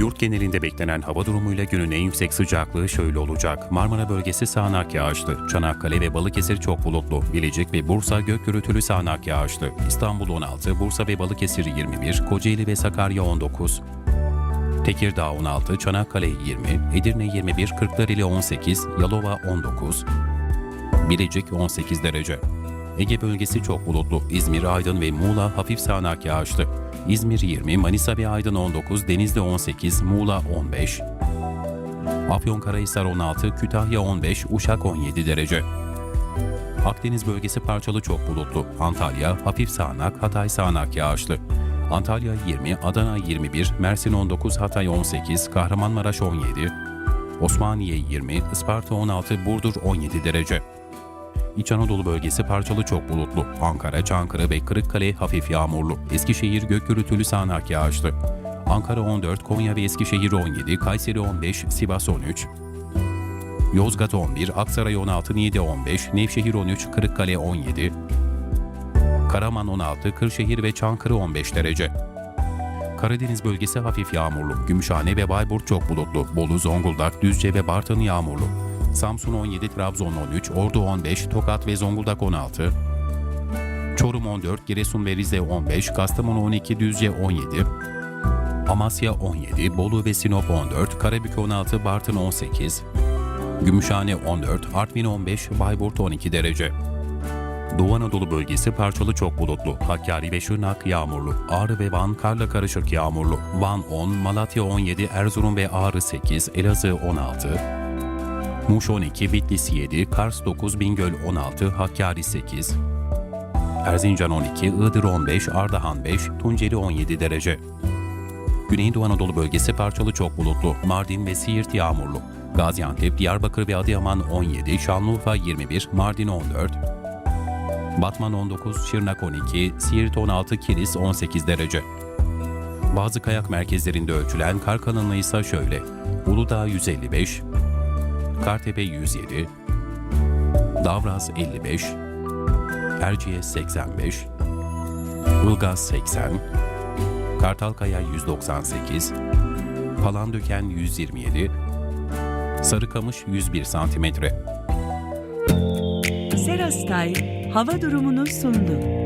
genelinde beklenen hava durumuyla günün en yüksek sıcaklığı şöyle olacak. Marmara bölgesi sağanak yağışlı. Çanakkale ve Balıkesir çok bulutlu. Bilecik ve Bursa gök gürültülü sağanak yağışlı. İstanbul 16, Bursa ve Balıkesir 21, Kocaeli ve Sakarya 19, Tekirdağ 16, Çanakkale 20, Edirne 21, Kırklareli 18, Yalova 19, Bilecik 18 derece. Ege bölgesi çok bulutlu. İzmir, Aydın ve Muğla hafif sağanak yağışlı. İzmir 20, Manisa ve Aydın 19, Denizli 18, Muğla 15, Afyonkarahisar 16, Kütahya 15, Uşak 17 derece. Akdeniz bölgesi parçalı çok bulutlu. Antalya hafif sağanak, Hatay sağanak yağışlı. Antalya 20, Adana 21, Mersin 19, Hatay 18, Kahramanmaraş 17, Osmaniye 20, Isparta 16, Burdur 17 derece. İç Anadolu bölgesi parçalı çok bulutlu. Ankara, Çankırı ve Kırıkkale hafif yağmurlu. Eskişehir gök gürültülü sağanak yağışlı. Ankara 14, Konya ve Eskişehir 17, Kayseri 15, Sivas 13, Yozgat 11, Aksaray 16, Niğde 15, Nevşehir 13, Kırıkkale 17, Karaman 16, Kırşehir ve Çankırı 15 derece. Karadeniz bölgesi hafif yağmurlu. Gümüşhane ve Bayburt çok bulutlu. Bolu, Zonguldak, Düzce ve Bartın yağmurlu. Samsun 17, Trabzon 13, Ordu 15, Tokat ve Zonguldak 16, Çorum 14, Giresun ve Rize 15, Kastamonu 12, Düzce 17, Amasya 17, Bolu ve Sinop 14, Karabük 16, Bartın 18, Gümüşhane 14, Artvin 15, Bayburt 12 derece. Doğu Anadolu bölgesi parçalı çok bulutlu. Hakkari ve Şırnak yağmurlu. Ağrı ve Van karla karışık yağmurlu. Van 10, Malatya 17, Erzurum ve Ağrı 8, Elazığ 16, Muş 12, Bitlis 7, Kars 9, Bingöl 16, Hakkari 8, Erzincan 12, Iğdır 15, Ardahan 5, Tunceli 17 derece. Güneydoğu Anadolu bölgesi parçalı çok bulutlu. Mardin ve Siirt yağmurlu. Gaziantep, Diyarbakır ve Adıyaman 17, Şanlıurfa 21, Mardin 14, Batman 19, Şırnak 12, Siirt 16, Kilis 18 derece. Bazı kayak merkezlerinde ölçülen kar kalınlığı ise şöyle. Uludağ 155, Kartepe 107, Davraz 55, Erciyes 85, Ilgaz 80, Kartalkaya 198, Palandöken 127, Sarıkamış 101 santimetre. Serastay hava durumunu sundu.